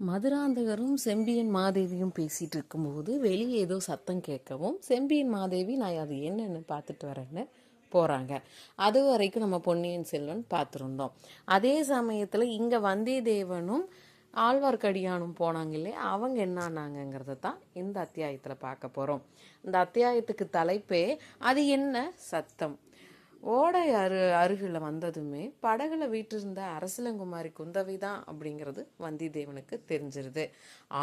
மதுராந்தகரும் செம்பியன் மாதேவியும் பேசிகிட்டு இருக்கும்போது வெளியே ஏதோ சத்தம் கேட்கவும் செம்பியன் மாதேவி நான் அது என்னன்னு பார்த்துட்டு வரேன்னு போகிறாங்க அது வரைக்கும் நம்ம பொன்னியின் செல்வன் பார்த்துருந்தோம். அதே சமயத்தில் இங்கே வந்தியத்தேவனும் ஆழ்வார்க்கடியானும் போனாங்க இல்லையா? அவங்க என்னானாங்கங்கிறத தான் இந்த அத்தியாயத்தில் பார்க்க போகிறோம் இந்த அத்தியாயத்துக்கு தலைப்பே அது என்ன சத்தம்? ஓடை அரு அருகில் வந்ததுமே படகுல வீட்டிருந்த அரசலங்குமாரி குந்தவை தான் அப்படிங்கிறது வந்தியத்தேவனுக்கு தெரிஞ்சிருது.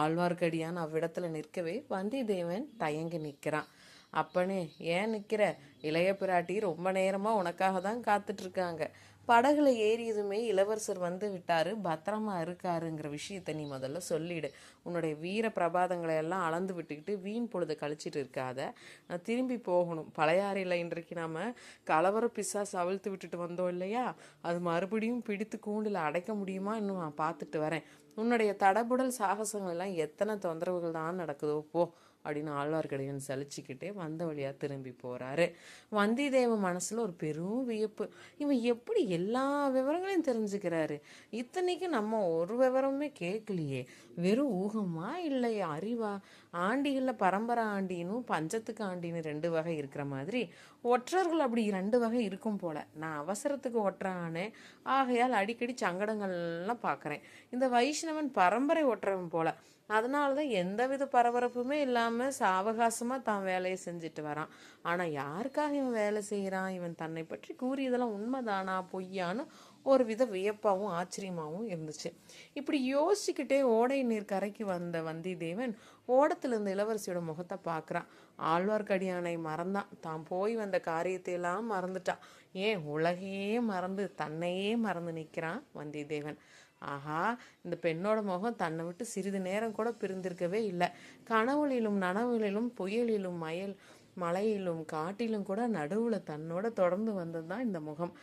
ஆழ்வார்க்கடியான் அவ்விடத்துல நிற்கவே வந்தியத்தேவன் தயங்கி நிற்கிறான். அப்பனே ஏன் நிற்கிற இளைய பிராட்டி ரொம்ப நேரமாக உனக்காக தான் காத்துட்ருக்காங்க படகுல ஏறியதுமே இளவரசர் வந்து விட்டாரு. பத்திரமா இருக்காருங்கிற விஷயத்தை நீ முதல்ல சொல்லிடு. உன்னுடைய வீர பிரபாதங்களை எல்லாம் அளந்து விட்டுக்கிட்டு வீண் பொழுது கழிச்சிட்டு இருக்காத. நான் திரும்பி போகணும். பழையாறையில் இன்றைக்கு நாம கலவர பிசாஸ் அவிழ்த்து விட்டுட்டு வந்தோம் இல்லையா? அது மறுபடியும் பிடித்து கூண்டில் அடைக்க முடியுமா? இன்னும் நான் பார்த்துட்டு வரேன். உன்னுடைய தடபுடல் சாகசங்கள் எல்லாம் எத்தனை தொந்தரவுகள் தான் நடக்குதோ போ அப்படின்னு ஆழ்வார்க்கடியான் சலிச்சுக்கிட்டே வந்த வழியாக திரும்பி போகிறாரு வந்தியத்தேவ மனசில் ஒரு பெரும் வியப்பு. இவன் எப்படி எல்லா விவரங்களையும் தெரிஞ்சுக்கிறாரு? இத்தனைக்கு நம்ம ஒரு விவரமுமே கேட்கலையே. வெறும் ஊகமா இல்லை அறிவா? ஆண்டிகளில் பரம்பரை ஆண்டினும் பஞ்சத்துக்கு ஆண்டின்னு ரெண்டு வகை இருக்கிற மாதிரி ஒற்றர்கள் அப்படி ரெண்டு வகை இருக்கும் போல. நான் அவசரத்துக்கு ஒற்றானே. ஆகையால் அடிக்கடி சங்கடங்கள்லாம் பார்க்குறேன். இந்த வைஷ்ணவன் பரம்பரை ஒற்றவன் போல. அதனால தான் எந்தவித பரபரப்புமே இல்லாமல் சாவகாசமாக தான் வேலையை செஞ்சுட்டு வரான். ஆனால் யாருக்காக இவன் வேலை செய்கிறான் இவன் தன்னை பற்றி கூறியதெல்லாம் உண்மைதானா? பொய்யான்னு ஒரு வித வியப்பாகவும் ஆச்சரியமாகவும் இருந்துச்சு. இப்படி யோசிச்சுக்கிட்டே ஓடை நீர் கரைக்கு வந்த வந்திதேவன் ஓடத்துல இளவரசியோட முகத்தை பார்க்குறான். ஆழ்வார்க்கடியானை மறந்தான். தான் போய் வந்த காரியத்தை எல்லாம் மறந்துட்டான். ஏன் உலகையே மறந்து தன்னையே மறந்து நிற்கிறான் வந்தியத்தேவன் ஆஹா இந்த பெண்ணோட முகம் தன்னை விட்டு சிறிது நேரம் கூட பிரிந்திருக்கவே இல்லை. கனவுளிலும் நனவுகளிலும் புயலிலும் மயல் மலையிலும் காட்டிலும் கூட நடுவில் தன்னோட தொடர்ந்து வந்தது தான் இந்த முகம்.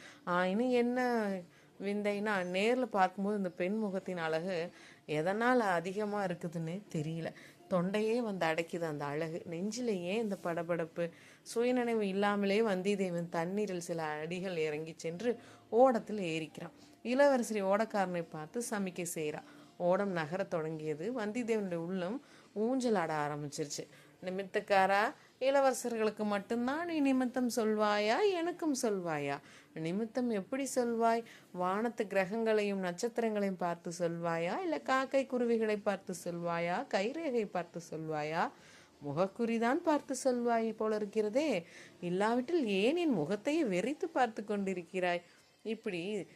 இன்னும் என்ன விந்தைனா நேரில் பார்க்கும்போது இந்த பெண் முகத்தின் அழகு எதனால் அதிகமாக இருக்குதுன்னு தெரியல. தொண்டையே வந்து அடைக்குது அந்த அழகு. நெஞ்சிலேயே இந்த படபடப்பு சுயநினைவு இல்லாமலே வந்திதேவன் தண்ணீரில் சில அடிகள் இறங்கி சென்று ஓடத்தில் ஏறிக்கிறான். இளவரசரி ஓடக்காரனை பார்த்து சமிக்கை செய்கிறா ஓடம் நகரத் தொடங்கியது. வந்திதேவனுடைய உள்ளம் ஊஞ்சல் ஆட ஆரம்பிச்சிருச்சு. நிமித்தக்காரா இளவரசர்களுக்கு மட்டும்தான் நீ நிமித்தம் சொல்வாயா? எனக்கும் சொல்வாயா? நிமித்தம் எப்படி சொல்வாய்? வானத்து கிரகங்களையும் நட்சத்திரங்களையும் பார்த்து சொல்வாயா? இல்லை காக்கை குருவிகளை பார்த்து சொல்வாயா? கைரேகை பார்த்து சொல்வாயா? முகக்குறிதான் பார்த்து சொல்வாய் போல இருக்கிறதே. இல்லாவிட்டில் ஏன் என் முகத்தையே வெறித்து பார்த்து கொண்டிருக்கிறாய்? இப்படி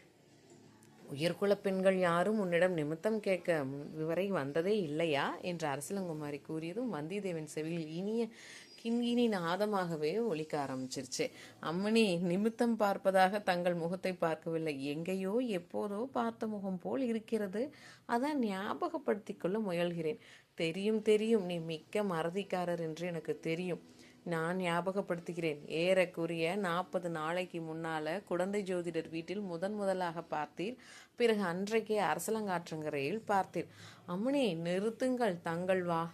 உயர்குல பெண்கள் யாரும் உன்னிடம் நிமித்தம் கேட்க வரை வந்ததே இல்லையா? என்று அரசலங்குமாரி கூறியதும் வந்தியத்தேவன் செவியில் இனிய கிண்கினி நாதமாகவே ஒலிக்க ஆரம்பிச்சிருச்சு. அம்மணி நிமித்தம் பார்ப்பதாக தங்கள் முகத்தை பார்க்கவில்லை. எங்கேயோ எப்போதோ பார்த்த முகம் போல் இருக்கிறது. அதான் ஞாபகப்படுத்திக் கொள்ள முயல்கிறேன். தெரியும் தெரியும். நீ மிக்க மறதிக்காரர் என்று எனக்கு தெரியும். நான் ஞாபகப்படுத்துகிறேன். ஏறக்குறைய நாற்பது நாளைக்கு முன்னால குழந்தை ஜோதிடர் வீட்டில் முதன் முதலாக பார்த்தீர். பிறகு அன்றைக்கே அரசலங்காற்றங்கரையில் பார்த்தீர். அம்மணி நிறுத்துங்கள் தங்கள் வா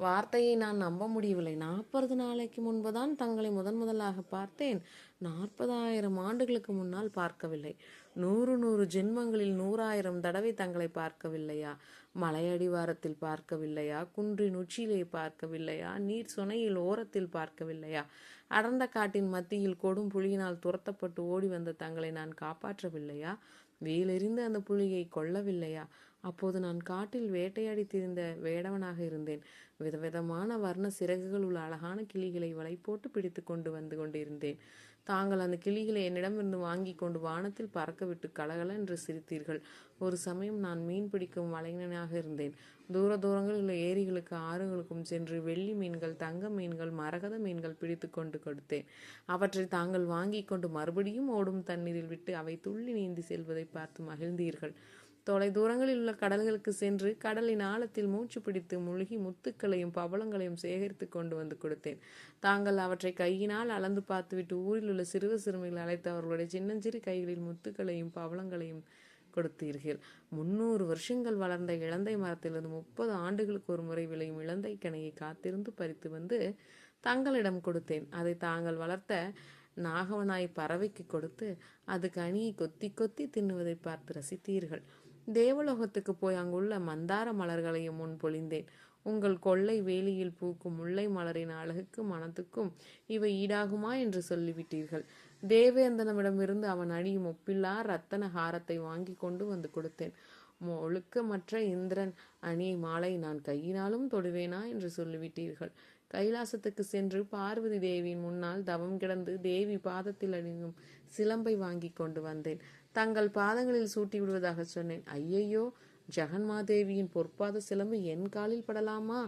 வார்த்தையை நான் நம்ப முடியவில்லை. நாற்பது நாளைக்கு முன்புதான் தங்களை முதன் முதலாக பார்த்தேன். நாற்பதாயிரம் ஆண்டுகளுக்கு முன்னால் பார்க்கவில்லை. நூறு நூறு ஜென்மங்களில் நூறாயிரம் தடவை தங்களை பார்க்கவில்லையா? மலையடிவாரத்தில் பார்க்கவில்லையா? குன்றின் உச்சியிலே பார்க்கவில்லையா? நீர் சுனையில் ஓரத்தில் பார்க்கவில்லையா? அடர்ந்த காட்டின் மத்தியில் கொடும் புலியினால் துரத்தப்பட்டு ஓடி வந்த தங்களை நான் காப்பாற்றவில்லையா? வேலெறிந்து அந்த புலியை கொல்லவில்லையா? அப்போது நான் காட்டில் வேட்டையாடி திரிந்த வேடவனாக இருந்தேன். விதவிதமான வர்ண சிறகுகள் உள்ள அழகான கிளிகளை வலை போட்டு பிடித்து கொண்டு வந்து கொண்டிருந்தேன். தாங்கள் அந்த கிளிகளை என்னிடமிருந்து வாங்கி கொண்டு வானத்தில் பறக்கவிட்டு கலகல என்று சிரித்தீர்கள். ஒரு சமயம் நான் மீன் பிடிக்கும் வலைஞனாக இருந்தேன். தூர தூரங்களில் உள்ள ஏரிகளுக்கு ஆறுகளுக்கும் சென்று வெள்ளி மீன்கள் தங்க மீன்கள் மரகத மீன்கள் பிடித்து கொண்டு கொடுத்தேன். அவற்றை தாங்கள் வாங்கி கொண்டு மறுபடியும் ஓடும் தண்ணீரில் விட்டு அவை துள்ளி நீந்தி செல்வதை பார்த்து மகிழ்ந்தீர்கள். தொலை தூரங்களில் உள்ள கடல்களுக்கு சென்று கடலின் ஆழத்தில் மூச்சு பிடித்து முழுகி முத்துக்களையும் பவளங்களையும் சேகரித்து கொண்டு வந்து கொடுத்தேன். தாங்கள் அவற்றை கையினால் அளந்து பார்த்துவிட்டு ஊரில் உள்ள சிறுவ சிறுமிகள் அழைத்து அவர்களுடைய சின்னஞ்சிறு கைகளில் முத்துக்களையும் பவளங்களையும் கொடுத்தீர்கள். முன்னூறு வருஷங்கள் வளர்ந்த இளந்தை மரத்திலிருந்து முப்பது ஆண்டுகளுக்கு ஒரு முறை விளையும் இளந்தை கனையை காத்திருந்து பறித்து வந்து தங்களிடம் கொடுத்தேன். அதை தாங்கள் வளர்த்த நாகவனாய் பறவைக்கு கொடுத்து அது கனியை கொத்தி கொத்தி தின்னுவதை பார்த்து ரசித்தீர்கள். தேவலோகத்துக்கு போய் அங்குள்ள மந்தார மலர்களையும் முன் பொழிந்தேன். உங்கள் கொள்ளை வேலியில் பூக்கும் முல்லை மலரின் அழகுக்கு மனத்துக்கும் இவை ஈடாகுமா என்று சொல்லிவிட்டீர்கள். தேவேந்தனமிடமிருந்து அவன் அணியும் ஒப்பில்லா ரத்தன ஹாரத்தை வாங்கி கொண்டு வந்து கொடுத்தேன். ஒழுக்கமற்ற இந்திரன் அணியை மாலை நான் கையினாலும் தொடுவேனா என்று சொல்லிவிட்டீர்கள். கைலாசத்துக்கு சென்று பார்வதி தேவியின் முன்னால் தவம் கிடந்து தேவி பாதத்தில் அணியும் சிலம்பை வாங்கி கொண்டு வந்தேன். தங்கள் பாதங்களில் சூட்டி விடுவதாக சொன்னேன். ஐயையோ ஜெகன்மாதேவியின் பொற்பாத சிலம்பு என் காலில் படலாமா?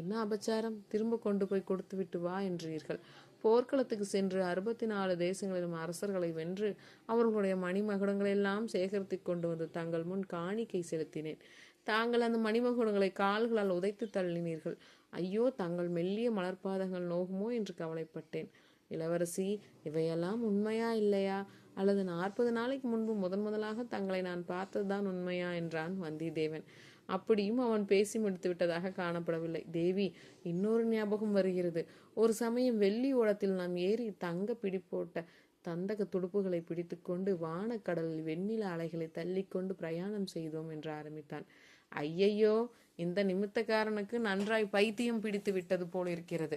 என்ன அபச்சாரம்? திரும்ப கொண்டு போய் கொடுத்து விட்டு வா என்றீர்கள். போர்க்களத்துக்கு சென்று அறுபத்தி நாலு தேசங்களிலும் அரசர்களை வென்று அவர்களுடைய மணிமகுடங்களை எல்லாம் சேகரித்து கொண்டு வந்து தங்கள் முன் காணிக்கை செலுத்தினேன். தாங்கள் அந்த மணிமகுடங்களை கால்களால் உதைத்து தள்ளினீர்கள். ஐயோ தங்கள் மெல்லிய மலர்பாதங்கள் நோகுமோ என்று கவலைப்பட்டேன். இளவரசி இவையெல்லாம் உண்மையா இல்லையா? அல்லது நாற்பது நாளைக்கு முன்பு முதன் முதலாக தங்களை நான் பார்த்ததுதான் உண்மையா? என்றான் வந்தியத்தேவன். அப்படியும் அவன் பேசி முடித்து விட்டதாக காணப்படவில்லை. தேவி இன்னொரு ஞாபகம் வருகிறது. ஒரு சமயம் வெள்ளி ஓடத்தில் நாம் ஏறி தங்க பிடிப்போட்ட தந்தக துடுப்புகளை பிடித்துக்கொண்டு வானக்கடலில் வெண்ணில அலைகளை தள்ளிக்கொண்டு பிரயாணம் செய்தோம் என்று ஆரம்பித்தான். ஐயையோ இந்த நிமித்தக்காரனுக்கு நன்றாய் பைத்தியம் பிடித்து விட்டது போல் இருக்கிறது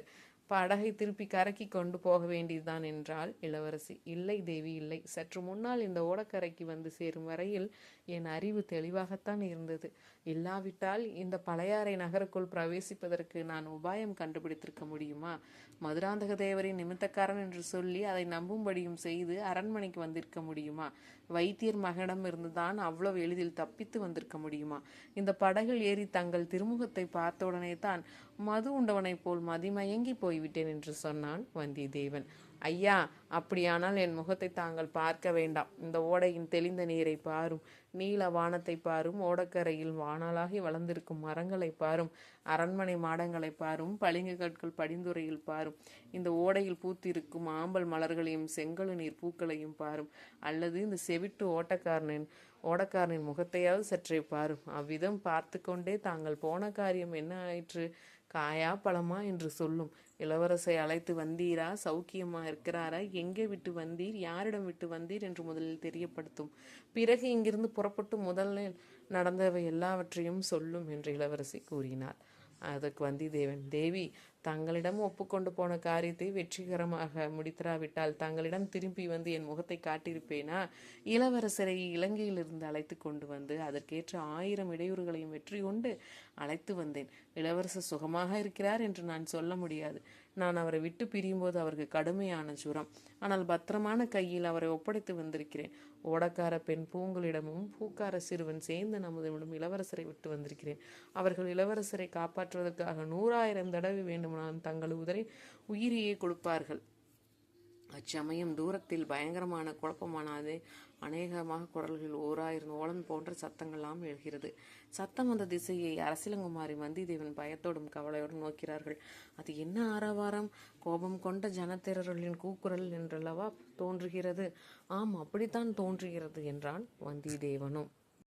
படகை திருப்பி கரைக்கு கொண்டு போக வேண்டியதுதான் என்றாள் இளவரசி. இல்லை தேவி இல்லை. சற்று முன்னால் இந்த ஓடக்கரைக்கு வந்து சேரும் வரையில் என் அறிவு தெளிவாகத்தான் இருந்தது. இல்லாவிட்டால் இந்த பழையாறை நகருக்குள் பிரவேசிப்பதற்கு நான் உபாயம் கண்டுபிடித்திருக்க முடியுமா? மதுராந்தக தேவரின் நிமித்தக்காரன் என்று சொல்லி அதை நம்பும்படியும் செய்து அரண்மனைக்கு வந்திருக்க முடியுமா? வைத்தியர் மகனிடம் இருந்துதான் அவ்வளவு எளிதில் தப்பித்து வந்திருக்க முடியுமா? இந்த படகில் ஏறி தங்கள் திருமுகத்தை பார்த்தவுடனே தான் மது உண்டவனைப் போல் மதிமயங்கி போய்விட்டேன் என்று சொன்னான் வந்தியத்தேவன். ஐயா அப்படியானால் என் முகத்தை தாங்கள் பார்க்க வேண்டாம். இந்த ஓடையின் தெளிந்த நீரை பாரும் நீல வானத்தை பாரும் ஓடக்கரையில் வானலாகி வளர்ந்திருக்கும் மரங்களை பாரும் அரண்மனை மாடங்களை பாரும் பளிங்கு கற்கள் படிந்துரையில் பாரும் இந்த ஓடையில் பூத்திருக்கும் ஆம்பல் மலர்களையும் செங்கழு நீர் பூக்களையும் பாரும் அல்லது இந்த செவிட்டு ஓட்டக்காரனின் ஓடக்காரனின் முகத்தையாவது சற்றே பாரும். அவ்விதம் பார்த்து கொண்டே தாங்கள் போன காரியம் என்ன ஆயிற்று? காயா பழமா என்று சொல்லும். இளவரசை அழைத்து வந்தீரா? சௌக்கியமா இருக்கிறாரா? எங்கே விட்டு வந்தீர்? யாரிடம் விட்டு வந்தீர் என்று முதலில் தெரியப்படுத்தும். பிறகு இங்கிருந்து புறப்பட்டு முதலில் நடந்தவை எல்லாவற்றையும் சொல்லும் என்று இளவரசி கூறினார் அதற்கு வந்திதேவன் தேவி தங்களிடம் ஒப்புக்கொண்டு போன காரியத்தை வெற்றிகரமாக முடித்திராவிட்டால் தங்களிடம் திரும்பி வந்து என் முகத்தை காட்டியிருப்பேனா? இளவரசரை இலங்கையிலிருந்து அழைத்து கொண்டு வந்து அதற்கேற்ற ஆயிரம் இடையூறுகளையும் வெற்றி கொண்டு அழைத்து வந்தேன். இளவரசர் சுகமாக இருக்கிறார் என்று நான் சொல்ல முடியாது. நான் அவரை விட்டு பிரியும்போது அவருக்கு கடுமையான சுரம். ஆனால் பத்திரமான கையில் அவரை ஒப்படைத்து வந்திருக்கிறேன். ஓடக்கார பெண் பூங்களிடமும் பூக்கார சிறுவன் சேர்ந்து நமது இளவரசரை விட்டு வந்திருக்கிறேன். அவர்கள் இளவரசரை காப்பாற்றுவதற்காக நூறாயிரம் தடவை வேண்டுமானாலும் தங்கள் உதரை உயிரியே கொடுப்பார்கள். அச்சமயம் தூரத்தில் பயங்கரமான குழப்பமானது அநேகமாக குரல்கள் ஓராயிரம் ஓலம் போன்ற சத்தங்கள்லாம் எழுகிறது. சத்தம் அந்த திசையை அரசிலங்குமாரி வந்திதேவன் பயத்தோடும் கவலையோடும் நோக்கிறார்கள். அது என்ன ஆரவாரம்? கோபம் கொண்ட ஜனத்திரர்களின் கூக்குரல் என்றல்லவா தோன்றுகிறது? ஆம் அப்படித்தான் தோன்றுகிறது என்றான் வந்திதேவனும்.